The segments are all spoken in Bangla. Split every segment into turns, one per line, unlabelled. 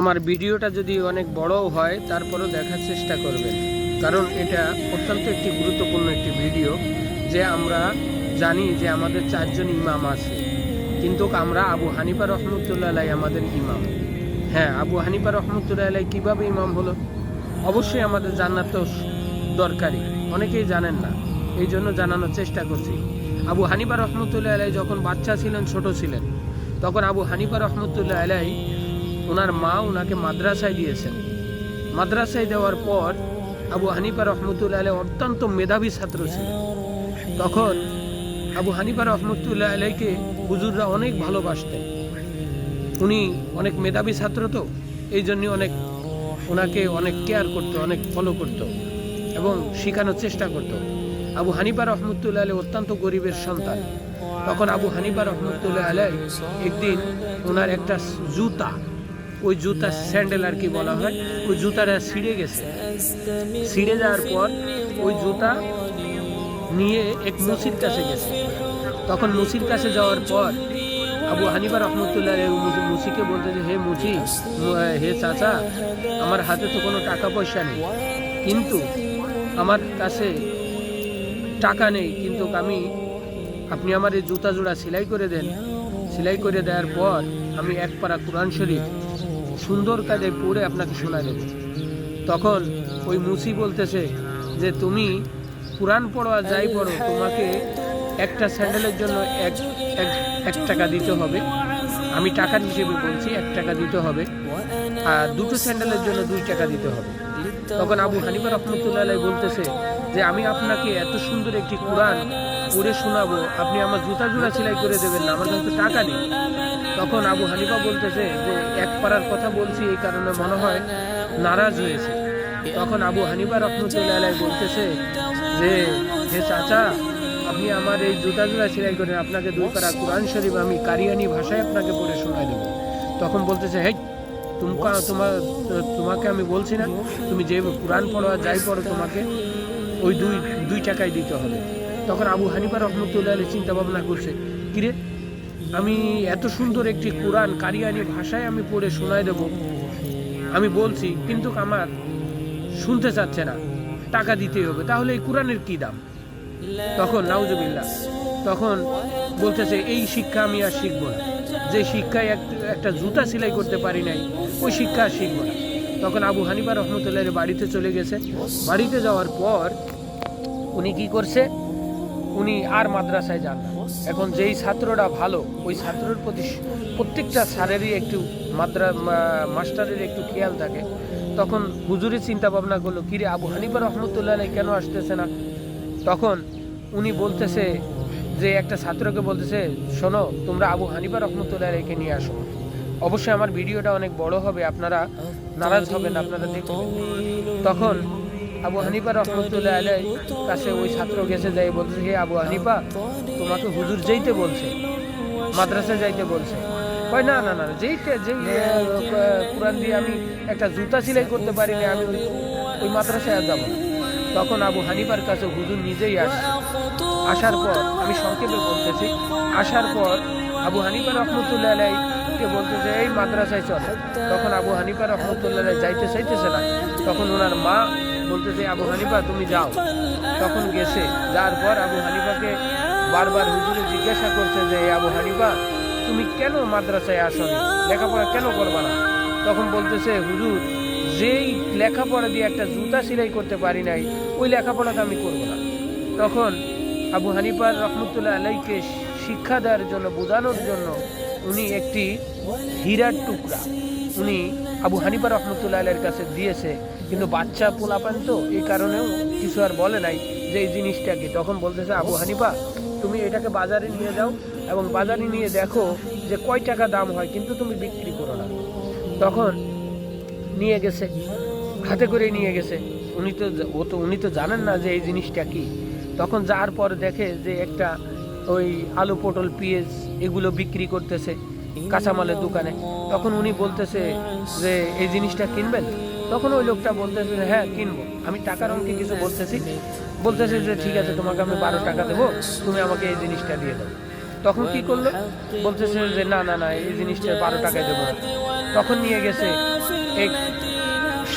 আমার ভিডিওটা যদি অনেক বড়ও হয়, তারপরও দেখার চেষ্টা করবেন। কারণ এটা অত্যন্ত একটি গুরুত্বপূর্ণ একটি ভিডিও যে আমরা জানি যে আমাদের চারজন ইমাম আছে। কিন্তু আমরা আবু হানিফা রহমতুল্লাহ আলাই আমাদের ইমাম। হ্যাঁ আবু হানিফা রহমতুল্লাহ আলাই কীভাবে ইমাম হলো? অবশ্যই আমাদের জান্নাত দরকারি। অনেকেই জানেন না, এই জন্য জানানোর চেষ্টা করছি। আবু হানিফা রহমতুল্লাহ আলাই যখন বাচ্চা ছিলেন, ছোট ছিলেন, তখন আবু হানিফা রহমতুল্লাহ আলাই ওনার মা ওনাকে মাদ্রাসায় দিয়েছেন। মাদ্রাসায় দেওয়ার পর আবু হানিফা রহমতুল্লাহ আলাই অত্যন্ত মেধাবী ছাত্র ছিলেন। তখন আবু হানিফা রহমতুল্লাহ আলাইকে হুজুররা অনেক ভালোবাসতেন। উনি অনেক মেধাবী ছাত্র তো, এই জন্য অনেক ওনাকে অনেক কেয়ার করতো, অনেক ফলো করত এবং শেখানোর চেষ্টা করতো। আবু হানিফা রহমতুল্লাহ আলাই অত্যন্ত গরিবের সন্তান। তখন আবু হানিফা রহমতুল্লাহ আলাই একদিন ওনার একটা জুতা ওই জুতা স্যান্ডেল আর কি বলা হয়, ওই জুতাটা ছিঁড়ে গেছে। ছিঁড়ে যাওয়ার পর ওই জুতা নিয়ে এক মুসির কাছে গেছে। তখন মুসির কাছে যাওয়ার পর আবু হানিফা রহমতুল্লাহ মুসিকে বলতে যে, হে মুসি হে চাচা, আমার হাতে তো কোনো টাকা পয়সা নেই। কিন্তু আমার কাছে টাকা নেই, কিন্তু আমি, আপনি আমার এই জুতা জোড়া সেলাই করে দেন। সেলাই করে দেওয়ার পর আমি এক পারা কোরআন শরীফ সুন্দর কাজে পড়ে আপনাকে শোনা দেব তখন ওই মুসি বলতেছে যে, তুমি কোরআন পড়ো আর যাই পড়ো, তোমাকে একটা স্যান্ডেলের জন্য এক এক টাকা দিতে হবে। আমি টাকার হিসেবে বলছি, এক টাকা দিতে হবে আর দুটো স্যান্ডেলের জন্য দুই টাকা দিতে হবে। তখন আবু হানিফা রহমতুল্লাহ বলতেছে যে, আমি আপনাকে এত সুন্দর একটি কোরআন পড়ে শোনাবো, আপনি আমার জুতা জোড়া সেলাই করে দেবেন না, আমার কাছে টাকা নেই। তখন আবু হানিফা বলতেছে যে, এক পাড়ার কথা বলছি, এই কারণে মনে হয় নারাজ হয়েছে। তখন আবু হানিফা রহমতুল্লাহ বলতেছে যে, হে চাচা, আপনি আমার এই জুতা জোড়া সেলাই করেন, আপনাকে দুই পারা কোরআন শরীফ আমি কারিয়ানি ভাষায় আপনাকে পড়ে শোনাই দেবো। তখন বলতেছে, হেই, তোমাকে তোমার তোমাকে আমি বলছি না, তুমি যে কোরআন পড়ো আর যাই পড়ো তোমাকে, ওই দুই দুই টাকায় দিতে হবে। তখন আবু হানিফা রহমতুল্লাহ চিন্তা ভাবনা করছে, কিরে আমি এত সুন্দর একটি কোরআন কারিয়ানি ভাষায় আমি পড়ে শোনাই দেব। আমি বলছি, কিন্তু আমার শুনতে চাচ্ছে না। টাকা দিতেই হবে। তাহলে এই কোরআনের কি দাম? তখন, নাউজুবিল্লাহ, তখন বলতেছে, এই শিক্ষা আমি আর শিখব না। যে শিক্ষায় এক- একটা জুতা সেলাই করতে পারি নাই, ওই শিক্ষা আর শিখব না। তখন আবু হানিফা রহমতুল্লাহ বাড়িতে চলে গেছে। বাড়িতে যাওয়ার পর উনি কি করছে? উনি আর মাদ্রাসায় যান না। এখন যেই ছাত্ররা ভালো, ওই ছাত্রের প্রতি প্রত্যেকটা স্যারেরই একটু মাদ্রা মাস্টারের একটু খেয়াল থাকে। তখন হুজুরি চিন্তা ভাবনা করল, কিরে আবু হানিফা রহমতুল্লাহ কেন আসতেছে না? তখন উনি বলতেছে যে, একটা ছাত্রকে বলতেছে, শোনো, তোমরা আবু হানিফা রহমতুল্লাহ আলাইকে নিয়ে আসো। অবশ্যই আমার ভিডিওটা অনেক বড় হবে, আপনারা নারাজ হবেন, আপনারা দেখবেন। তখন আবু হানিফা রহমতুল্লাহ আলাই কাছে ওই ছাত্র গেছে যাই বলছে হে আবু হানিফা, তোমাকে হুজুর যেইতে বলছে মাদ্রাসায় যাইতে বলছে। কয়, না না না যেইটা যেই কোরআন দিয়ে আমি একটা জুতা সিলাই করতে পারি না আমি ওই মাদ্রাসায় যাব তখন আবু হানিফার কাছে হুজুর নিজেই আসছে আসার পর আমি সংক্ষেপে বলতেছি, আসার পর আবু হানিফা রহমতুল্লাহ আলাইকে বলতেছে এই মাদ্রাসায় চলে। তখন আবু হানিফা রহমতুল্লাহ যাইতে চাইতেছে না। তখন ওনার মা বলতেছে, আবু হানিফা, তুমি যাও। তখন গেছে। যার পর আবু হানিফাকে বারবার হুজুরে জিজ্ঞাসা করছে যে "এই আবু হানিফা, তুমি কেন মাদ্রাসায় আসো লেখাপড়া কেন করবা না? তখন বলতেছে, হুজুর, যেই লেখাপড়া দিয়ে একটা জুতা সেলাই করতে পারি নাই, ওই লেখাপড়াটা আমি করব না। তখন আবু হানিফার রহমতুল্লাহ আলাইকে শিক্ষা দেওয়ার জন্য, বোঝানোর জন্য উনি একটি হীরার টুকরা। উনি আবু হানিফা রহমতুল্লাহ আলাইয়ের কাছে দিয়েছে, কিন্তু বাচ্চা পোলাপান তো, এই কারণেও কিছু আর বলে নাই যে এই জিনিসটা কি তখন বলতেছে, আবু হানিফা, তুমি এটাকে বাজারে নিয়ে যাও এবং বাজারে নিয়ে দেখো যে কয় টাকা দাম হয়, কিন্তু তুমি বিক্রি করো না। তখন নিয়ে গেছে, হাতে করে নিয়ে গেছে। উনি তো, ও তো, উনি তো জানেন না যে এই জিনিসটা কি। তখন যাওয়ার পর দেখে যে একটা ওই আলু পটল পেঁয়াজ এগুলো বিক্রি করতেছে কাঁচামালের দোকানে। তখন উনি বলতেছে যে এই জিনিসটা কিনবেন? তখন ওই লোকটা বলতেছে যে, হ্যাঁ কিনবো। আমি টাকার অঙ্কে কিছু বলতেছি। বলতেছে যে ঠিক আছে তোমাকে আমি বারো টাকা দেবো তুমি আমাকে এই জিনিসটা দিয়ে দাও। তখন কি করল? বলতেছে যে না না না এই জিনিসটা বারো টাকায় দেবো তখন নিয়ে গেছে এই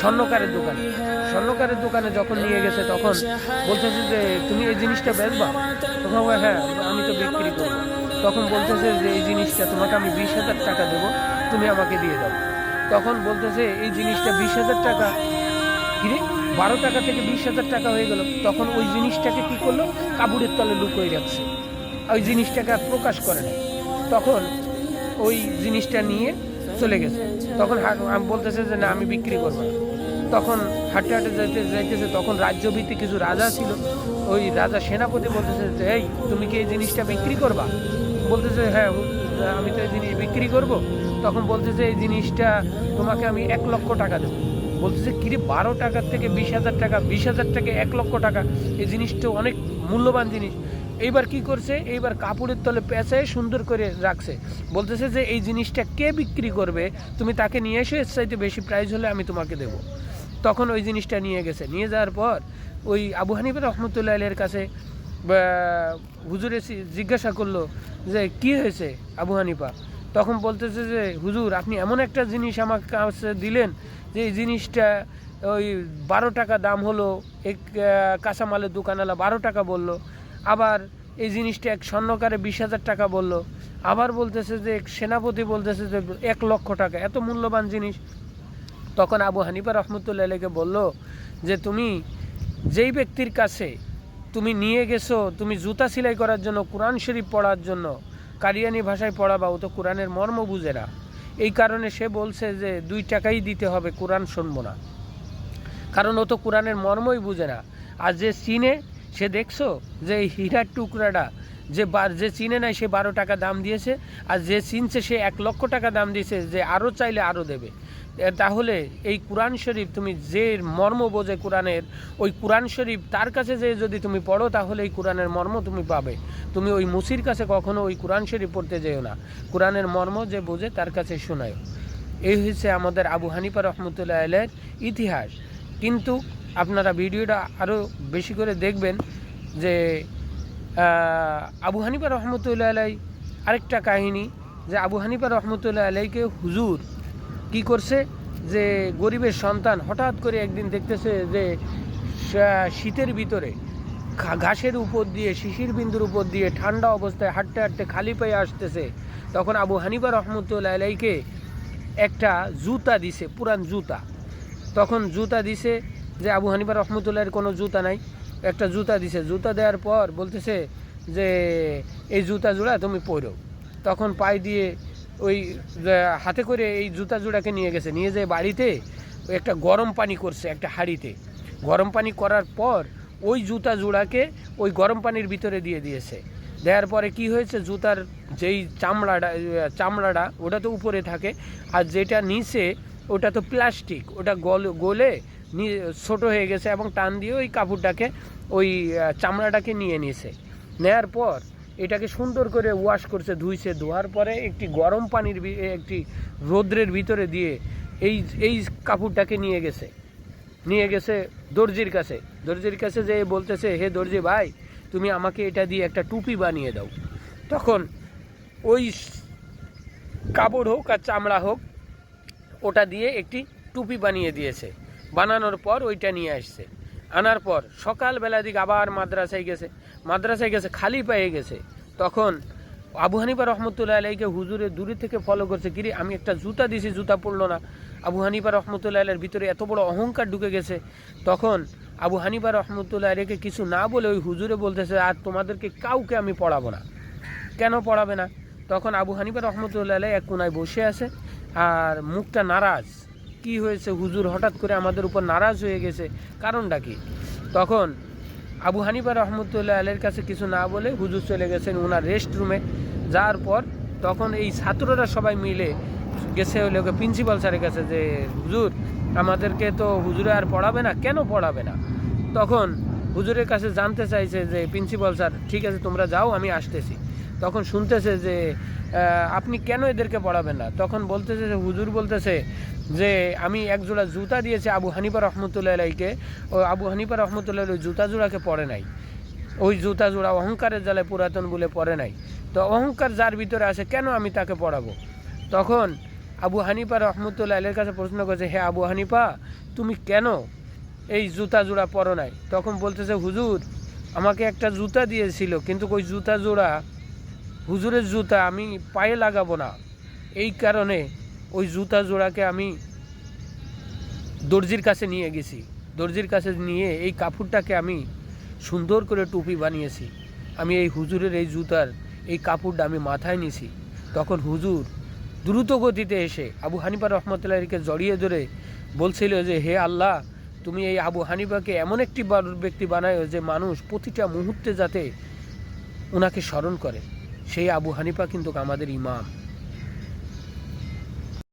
স্বর্ণকারের দোকানে। স্বর্ণকারের দোকানে যখন নিয়ে গেছে, তখন বলতেছে যে, তুমি এই জিনিসটা বেচবা? তখন হ্যাঁ আমি তো বিক্রি করব। তখন বলতেছে যে, এই জিনিসটা তোমাকে আমি বিশ হাজার টাকা দেবো, তুমি আমাকে দিয়ে দাও। তখন বলতেছে, এই জিনিসটা বিশ হাজার টাকা? কিরে বারো টাকা থেকে বিশ হাজার টাকা হয়ে গেল। তখন ওই জিনিসটাকে কি করল? কাপড়ের তলে লুকোয় রাখছে। ওই জিনিসটাকে আর প্রকাশ করে না। তখন ওই জিনিসটা নিয়ে চলে গেছে। তখন বলতেছে যে, না, আমি বিক্রি করব না। তখন হাঁটতে হাঁটতে যাইতে যাইতেছে, তখন রাজ্যভিত্তিক কিছু রাজা ছিল। ওই রাজা সেনাপতি বলতেছে যে, এই, তুমি কি এই জিনিসটা বিক্রি করবা? বলতেছে হ্যাঁ আমি তো এই জিনিস বিক্রি করব। তখন বলতেছে, এই জিনিসটা তোমাকে আমি এক লক্ষ টাকা দেবো। বলতেছে, কিরে, বারো টাকার থেকে বিশ হাজার টাকা, বিশ হাজার থেকে এক লক্ষ টাকা, এই জিনিসটা অনেক মূল্যবান জিনিস। এইবার কি করছে, এইবার কাপড়ের তলে পেঁচায় সুন্দর করে রাখছে। বলতেছে যে, এই জিনিসটা কে বিক্রি করবে? তুমি তাকে নিয়ে এসে, এর চাইতে বেশি প্রাইস হলে আমি তোমাকে দেবো। তখন ওই জিনিসটা নিয়ে গেছে। নিয়ে যাওয়ার পর ওই আবু হানিফা রহমতুল্লাহ আলের কাছে হুজুরে জিজ্ঞাসা করল যে, কি হয়েছে আবু হানিফা? তখন বলতেছে যে, হুজুর, আপনি এমন একটা জিনিস আমার কাছে দিলেন যে, এই জিনিসটা ওই বারো টাকা দাম হলো, এক কাঁচামালের দোকানওয়ালা বারো টাকা বলল, আবার এই জিনিসটা এক স্বর্ণকারে বিশ হাজার টাকা বলল, আবার বলতেছে যে, এক সেনাপতি বলতেছে যে, এক লক্ষ টাকা। এত মূল্যবান জিনিস তখন আবু হানিফা রহমতুল্লাহকে বলল যে, তুমি যেই ব্যক্তির কাছে তুমি নিয়ে গেছো, তুমি জুতা সেলাই করার জন্য, কোরআন শরীফ পড়ার জন্য, কারিয়ানি ভাষায় পড়াবা, ও তো কোরআনের মর্ম বুঝে না। এই কারণে সে বলছে যে, দুই টাকাই দিতে হবে, কোরআন শুনব না। কারণ ও তো কোরআনের মর্মই বুঝে না। আর যে চিনে, সে দেখছ যে, এই হীরার টুকরাটা যে যে চিনে নাই, সে বারো টাকা দাম দিয়েছে। আর যে চিনছে, সে এক লক্ষ টাকা দাম দিয়েছে, যে আরও চাইলে আরও দেবে। তাহলে এই কোরআন শরীফ তুমি যে মর্ম বোঝে কোরআনের, ওই কোরআন শরীফ তার কাছে যে যদি তুমি পড়ো, তাহলে এই কোরআনের মর্ম তুমি পাবে। তুমি ওই মুসির কাছে কখনো ওই কোরআন শরীফ পড়তে যেও না। কোরআনের মর্ম যে বোঝে, তার কাছে শোনায় এই হচ্ছে আমাদের আবু হানিফা রহমতুল্লাহ আলের ইতিহাস। কিন্তু আপনারা ভিডিওটা আরও বেশি করে দেখবেন যে আবু হানিফা রহমতুল্লাহ আলাই আরেকটা কাহিনী যে আবু হানিফা রহমতুল্লাহ আলাইকে হুজুর কি করছে? যে গরিবের সন্তান হঠাৎ করে একদিন দেখতেছে যে শীতের ভিতরে ঘাসের উপর দিয়ে, শিশির বিন্দুর উপর দিয়ে ঠান্ডা অবস্থায় হাঁটতে হাঁটতে খালি পায়ে আসতেছে। তখন আবু হানিফা রহমতুল্লাহ আলাইকে একটা জুতা দিছে, পুরান জুতা। তখন জুতা দিছে যে আবু হানিফা রহমতুল্লাহের কোনো জুতা নাই। একটা জুতা দিছে। জুতা দেওয়ার পর বলতেছে যে, এই জুতা জোড়া তুমি পরো। তখন পায়ে দিয়ে ওই হাতে করে এই জুতা জোড়াকে নিয়ে গেছে। নিয়ে যেয়ে বাড়িতে একটা গরম পানি করছে একটা হাঁড়িতে। গরম পানি করার পর ওই জুতা জোড়াকে ওই গরম পানির ভিতরে দিয়ে দিয়েছে। দেওয়ার পরে কি হয়েছে? জুতার যেই চামড়াটা চামড়াটা, ওটা তো উপরে থাকে। আর যেটা নিচে, ওটা তো প্লাস্টিক। ওটা গল, গলে ছোট হয়ে গেছে এবং টান দিয়ে ওই কাপড়টাকে, ওই চামড়াটাকে নিয়ে নিয়েছে। নেয়ার পর এটাকে সুন্দর করে ওয়াশ করছে, ধুইছে, ধোয়ার পরে একটি গরম পানির একটি রৌদ্রের ভিতরে দিয়ে এই এই কাপড়টাকে নিয়ে গেছে। নিয়ে গেছে দর্জির কাছে। দর্জির কাছে যে বলতেছে, হে দর্জি ভাই, তুমি আমাকে এটা দিয়ে একটা টুপি বানিয়ে দাও। তখন ওই কাপড় হোক আর চামড়া হোক, ওটা দিয়ে একটি টুপি বানিয়ে দিয়েছে। বানানোর পর ওইটা নিয়ে আসছে। আনার পর সকালবেলা দিকে আবার মাদ্রাসায় গেছে। মাদ্রাসায় গেছে, খালি পেয়ে গেছে। তখন আবু হানিফা রহমতুল্লাহ আলাইকে হুজুরে দূরে থেকে ফলো করছে, কিরে, আমি একটা জুতা দিছি, জুতা পড়ল না। আবু হানিফা রহমতুল্লাহ আলের ভিতরে এত বড় অহংকার ঢুকে গেছে। তখন আবু হানিফা রহমতুল্লাহ আলীকে কিছু না বলে ওই হুজুরে বলতেছে, আর তোমাদেরকে কাউকে আমি পড়াবো না। কেন পড়াবে না? তখন আবু হানিফা রহমতুল্লাহ আলাই এক কোনায় বসে আছে, আর মুখটা নারাজ। কি হয়েছে হুজুর? হঠাৎ করে আমাদের উপর নারাজ হয়ে গেছে। কারণটা কি? তখন আবু হানিফা রহমতুল্লাহ আলের কাছে কিছু না বলে হুজুর চলে গেছেন ওনার রেস্ট রুমে যাওয়ার পর তখন এই ছাত্ররা সবাই মিলে গেছে হলে ওকে প্রিন্সিপাল স্যারের কাছে যে, হুজুর, আমাদেরকে তো হুজুরে আর পড়াবে না, কেন পড়াবে না? তখন হুজুরের কাছে জানতে চাইছে যে, প্রিন্সিপাল স্যার, ঠিক আছে, তোমরা যাও, আমি আসতেছি। তখন শুনতেছে যে আপনি কেন এদেরকে পড়াবেন না? তখন বলতেছে যে, হুজুর বলতেছে যে, আমি এক জোড়া জুতা দিয়েছি আবু হানিফা রহমতুল্লাহ আলাইকে। ও আবু হানিফা রহমতুল্লাহ ওই জুতা জোড়াকে পড়ে নাই। ওই জুতা জোড়া অহংকারের জালে পুরাতন বলে পরে নাই। তো অহংকার যার ভিতরে আছে, কেন আমি তাকে পড়াবো? তখন আবু হানিফা রহমতুল্লাহ আলের কাছে প্রশ্ন করেছে, হে আবু হানিফা, তুমি কেন এই জুতা জোড়া পরো নাই? তখন বলতেছে, হুজুর, আমাকে একটা জুতা দিয়েছিল, কিন্তু ওই জুতা জোড়া হুজুরের জুতা আমি পায়ে লাগাবো না। এই কারণে ওই জুতা জোড়াকে আমি দর্জির কাছে নিয়ে গেছি। দর্জির কাছে নিয়ে এই কাপড়টাকে আমি সুন্দর করে টুপি বানিয়েছি। আমি এই হুজুরের এই জুতার এই কাপড়টা আমি মাথায় নিছি। তখন হুজুর দ্রুত গতিতে এসে আবু হানিফা রহমতুল্লাহকে জড়িয়ে ধরে বলছিল যে, হে আল্লাহ, তুমি এই আবু হানিফাকে এমন একটি ব্যক্তি বানায় যে মানুষ প্রতিটা মুহূর্তে যাতে ওনাকে স্মরণ করে। সেই আবু হানিফা কিন্তু আমাদের ইমাম।